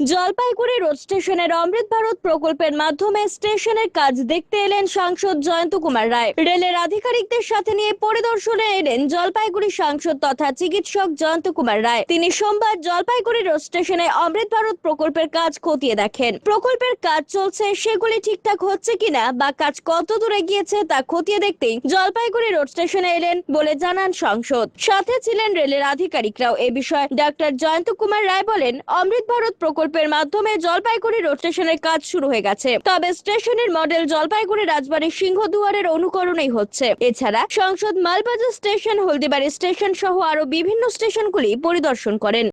Jalpaiguri road স্টেশনের অমৃত ভারত প্রকল্পের মাধ্যমে স্টেশনের কাজ দেখতে এলেন সাংসদ জয়ন্ত কুমার রায়। রেলের আধিকারিকদের সাথে নিয়ে পরিদর্শনে এলেন জলপাইগুড়ি সাংসদ তথা চিকিৎসক জয়ন্ত কুমার রায়। তিনি সোমবার জলপাইগুড়ি রোড স্টেশনে অমৃত ভারত প্রকল্পের কাজ খতিয়ে দেখেন। প্রকল্পের কাজ চলছে, সেগুলি ঠিকঠাক হচ্ছে কিনা বা কাজ কত দূরে গিয়েছে তা খতিয়ে দেখতেই জলপাইগুড়ি রোড স্টেশনে এলেন বলে জানান সাংসদ। সাথে ছিলেন রেলের আধিকারিকরাও। এ বিষয়ে ডাক্তার জয়ন্ত কুমার রায় বলেন, অমৃত ভারত প্রকল্পের মাধ্যমে জলপাইগুড়ি রোড স্টেশনের কাজ শুরু হয়ে গেছে। তবে স্টেশনের মডেল জলপাইগুড়ি রাজবাড়ী সিংহদুয়ারের অনুকরণেই হচ্ছে। এছাড়া সংসদ মালবাজার স্টেশন হলদিবাড়ি স্টেশন সহ আরও বিভিন্ন স্টেশনগুলি পরিদর্শন করেন।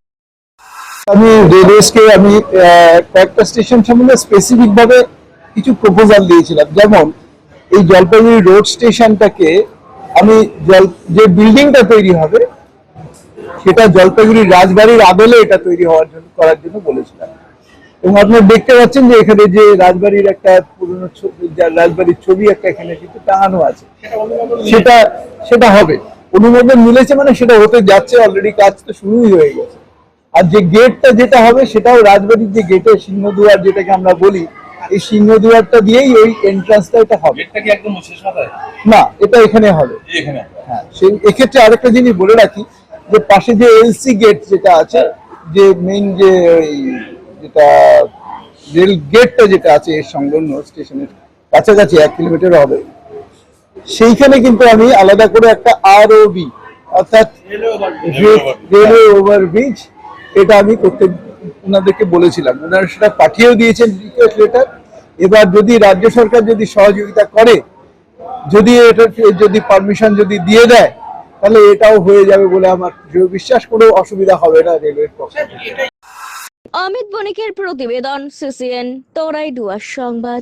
আমি রেলওয়েজকে আমি কয়েকটা স্টেশন সম্বন্ধে স্পেসিফিক ভাবে কিছু প্রপোজাল দিয়েছিলাম। যেমন, এই জলপাইগুড়ি রোড স্টেশনটাকে আমি জল, যে বিল্ডিংটা তৈরি হবে সেটা জলপাইগুড়ি রাজবাড়ির আদলে এটা তৈরি হওয়ার জন্য করার জন্য বলেছিলাম। এবং আপনারা দেখতে পাচ্ছেন যে এখানে যে রাজবাড়ির একটা পুরনো ছবি রাজবাড়ির ছবি একটা এখানে কিন্তু টাঙানো আছে। সেটা সেটা হবে। অনুমোদন মিলেছে মানে সেটা হতে যাচ্ছে অলরেডি কাজ তো শুরুই হয়ে গেছে। আর যে গেটটা যেটা হবে সেটাও রাজবাড়ির যে গেটের সিংহদুয়ার যেটাকে আমরা বলি এই সিংহদুয়ারটা দিয়েই ওই এন্ট্রান্সটা এটা হবে। না এটা এখানে হবে। হ্যাঁ সেই এক্ষেত্রে আরেকটা জিনিস বলে রাখি যে পাশে যে এলসি গেট যেটা আছে, যে মেইন যে ওই যেটা রেল গেটটা যেটা আছে এর সংলগ্ন স্টেশনের কাছাকাছি এক কিলোমিটার হবে। সেইখানে কিন্তু আমি আলাদা করে একটা আর বি অর্থাৎ রেলওয়ে ওভারব্রিজ এটা আমি করতে ওনাদেরকে বলেছিলাম। ওনারা সেটা পাঠিয়েও দিয়েছেন রিকোয়েস্ট লেটার এবার যদি রাজ্য সরকার যদি সহযোগিতা করে, যদি এটা যদি পারমিশন যদি দিয়ে দেয় তাহলে এটাও হয়ে যাবে বলে আমার বিশ্বাস করে অসুবিধা হবে না রেলওয়ের পক্ষে। অমিত বণিকের প্রতিবেদন, সিসিএন, তরাই ডুয়ার সংবাদ।